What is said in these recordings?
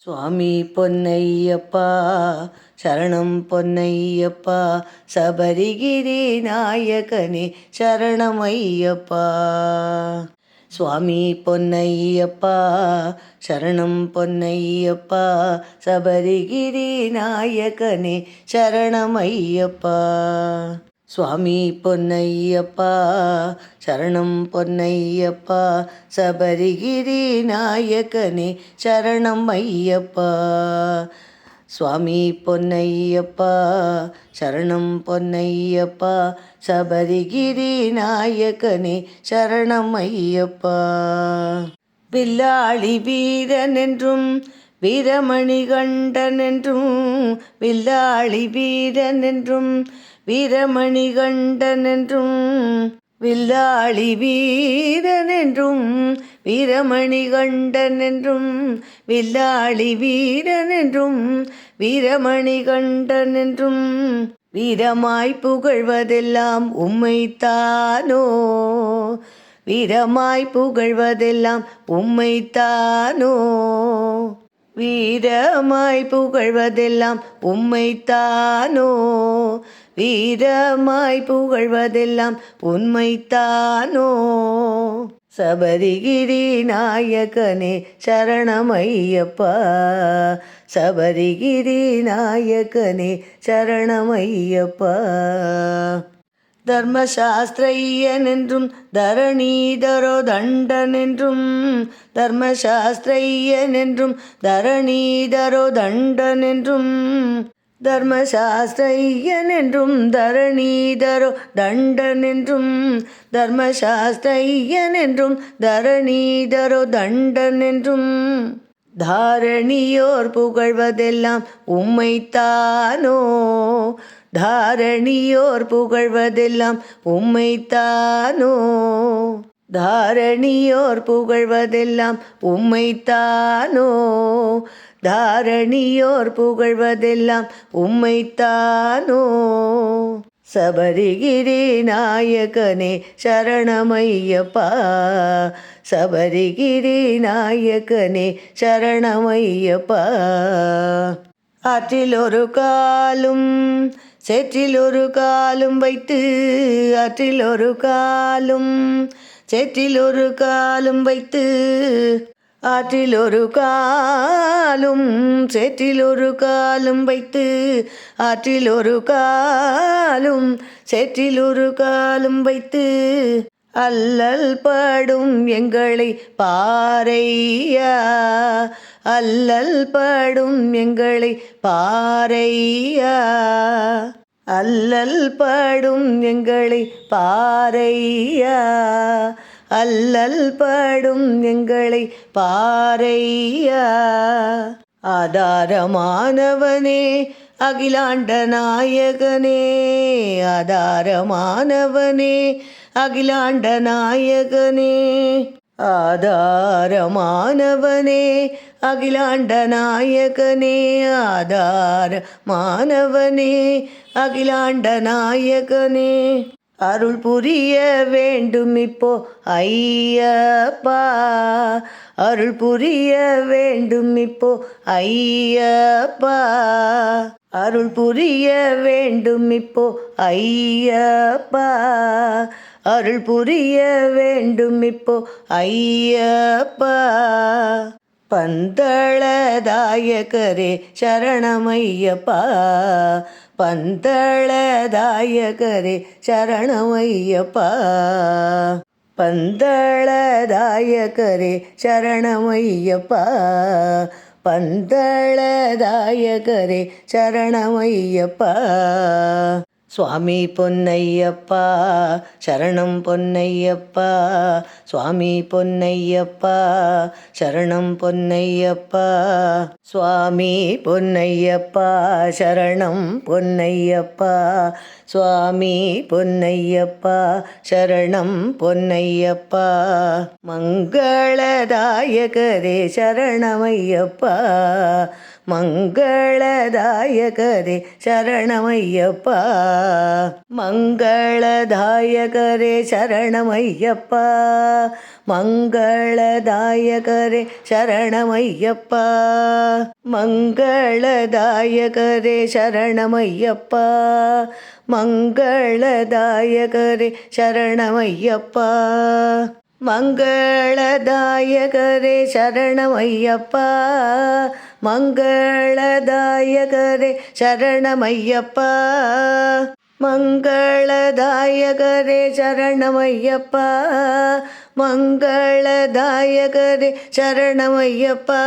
சுவாமி பொன்னையப்பா சரணம் பொன்னையப்பா சபரிகிரி நாயகனே சரணமையப்பா. சுவாமி பொன்னையப்பா சரணம் பொன்னையப்பா சபரிகிரி நாயகனே சரணமையப்பா. சுவாமி பொன்னையப்பா சரணம் பொன்னையப்பா சபரிகிரி நாயகனே சரணம் ஐயப்பா. சுவாமி பொன்னையப்பா சரணம் பொன்னையப்பா சபரிகிரி நாயகனே சரணம் ஐயப்பா. வில்லாளி வீரனென்றும் வீரமணி கண்டனென்றும் வில்லாளி வீரனென்றும் வீரமணி கண்டனென்றும் வில்லாளி வீரனென்றும் வீரமணி கண்டனென்றும் வில்லாளி வீரனென்றும் வீரமணி கண்டனென்றும் வீரமாய் புகழ்வதெல்லாம் உம்மைத்தானோ? வீரமாய் புகழ்வதெல்லாம் உம்மைத்தானோ? வீரமாய் புகழ்வதெல்லாம் உம்மைத்தானோ வீரமாய் புகழ்வதெல்லாம் உண்மைத்தானோ சபரிகிரி நாயகனே சரணமையப்பா. சபரிகிரி நாயகனே சரணமையப்பா. தர்மசாஸ்திரையனென்றும் தரணீதரோ தண்டனென்றும் தர்மசாஸ்திரையனென்றும் தரணீதரோ தண்டனென்றும் தர்மசாஸ்திரையனென்றும் தரணீதரோ தண்டனென்றும் தர்மசாஸ்திரையனென்றும் தரணீதரோ தண்டனென்றும். தாரணியோர் புகழ்வதெல்லாம் உம்மைத்தானோ? தாரணியோர் புகழ்வதெல்லாம் உம்மைத்தானோ? தாரணியோர் புகழ்வதெல்லாம் உம்மைத்தானோ? தாரணியோர் புகழ்வதெல்லாம் உம்மைத்தானோ? சபரிகிரி நாயகனே சரணமையப்பா. சபரிகிரி நாயகனே சரணமையப்பா. ஆற்றில் ஒரு காலும் சேற்றில் ஒரு காலும் வைத்து ஆற்றில் ஒரு காலும் சேற்றில் ஒரு காலும் வைத்து ஆற்றில் ஒரு காலும் சேற்றில் ஒரு காலும் வைத்து ஆற்றில் ஒரு காலும் சேற்றில் ஒரு காலும் வைத்து அல்லல் படும் எங்களை பாறையா. அல்லல் படும் எங்களை பாறையா. அல்லல் படும் எங்களை பாறையா. அல்லல் படும் எங்களை பாறையா ஆதாரமானவனே அகிலாண்ட நாயகனே. ஆதாரமானவனே அகிலாண்ட நாயகனே. ஆதாரமானவனே அகிலாண்ட நாயகனே. ஆதார மாணவனே அகிலாண்ட நாயகனே. அருள் புரிய வேண்டும் இப்போ ஐயப்பா. அருள் புரிய வேண்டும் இப்போ ஐயப்பா. அருள் புரிய வேண்டும் இப்போ ஐயப்பா. அருள் புரிய வேண்டும் இப்போ ஐயப்பா. பந்தளதாயகரே சரணமையப்பா. பந்தளதாயகரே சரணமையப்பா. பந்தளதாயகரே சரணமையப்பா. பந்தளதாயகரே சரணமையப்பா. சுவாமி பொன்னையப்பா சரணம் பொன்னையப்பா சுவாமி பொன்னையப்பா சரணம் பொன்னையப்பா சுவாமி பொன்னையப்பா சரணம் பொன்னையப்பா சுவாமி பொன்னையப்பா சரணம் பொன்னையப்பா. மங்களதாயகரே சரணமையப்பா. மங்களதாயகரே சரணமையப்பா. மங்களதாயகரே சரணமையப்பா. மங்களதாயகரே சரணமையப்பா. மங்களதாயகரே சரணமையப்பா. மங்களதாயகரே சரணமையப்பா. மங்களதாயகரே சரணமையப்பா. மங்களதாயகரே சரணமையப்பா. மங்களதாயகரே சரணமையப்பா. மங்களதாயகரே சரணமையப்பா.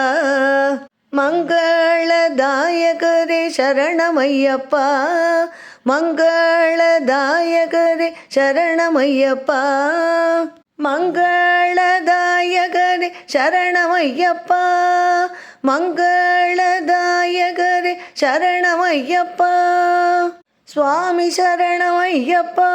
மங்களதாயகரே சரணமையப்பா. மங்களதாயகரே சரணமையப்பா. மங்களதாயகரே சரணமையப்பா. மங்களதாயகரே சரணமையப்பா. சுவாமி சரணமையப்பா.